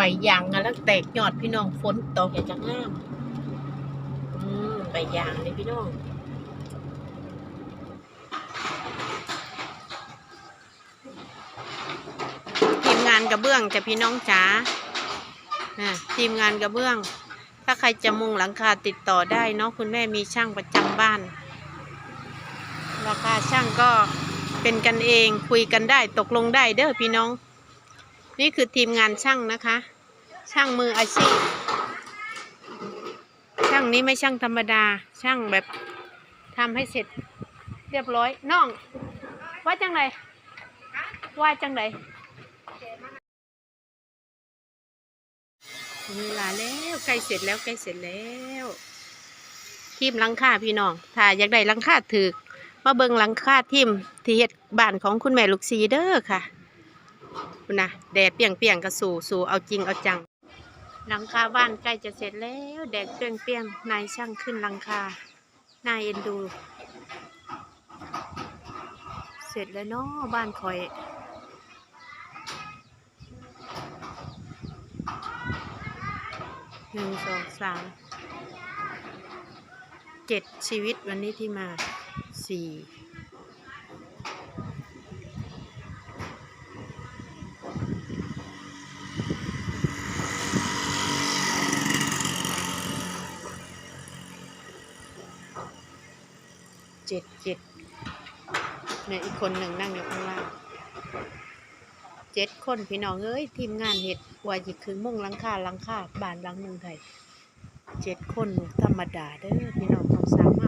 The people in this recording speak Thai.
ใบยางกันแล้วแตกยอดพี่น้องฝนตกเห็นจะงามอืมใบยางเลยพี่น้องทีมงานกระเบื้องจะพี่น้องจ๋าทีมงานกระเบื้อง ถ้าใครจะมุงหลังคาติดต่อได้เนาะคุณแม่มีช่างประจำบ้าน ราคาช่างก็เป็นกันเองคุยกันได้ตกลงได้เด้อพี่น้อง นี่คือทีมงานช่างนะคะ ช่างมืออาชีพ ช่างนี้ไม่ช่างธรรมดา ช่างแบบทำให้เสร็จเรียบร้อยน้อง ว่าจังไรว่าจังไรเวลาแล้วใกล้เสร็จแล้วใกล้เสร็จแล้วทีมลังคาพี่น้อง ถ้าอยากได้ลังคาถือมาเบิงลังคาทีมที่เฮ็ดบ้านของคุณแม่ลูกซีเด้อค่ะ นะแดดเปียงเปียงกระสู่สู่เอาจริงเอาจัง หลังคาบ้านใกล้จะเสร็จแล้วแดดเปียงเปียงนายช่างขึ้นหลังคานายเอ็นดู เสร็จแล้วเนาะบ้านคอยหนึ่งสองสามเจ็ดชีวิตวันนี้ที่มาสี่ เจ็ดเจ็ดเนี่ยอีกคนหนึ่งนั่งอยู่ข้างล่างเจ็ดคนพี่น้องเอ้ยทีมงานเห็ดว่าหยิกคือมุ่งลังคาลังคาบานลังหนึ่งไทยเจ็ดคนธรรมดาเด้อพี่น้องความสามารถ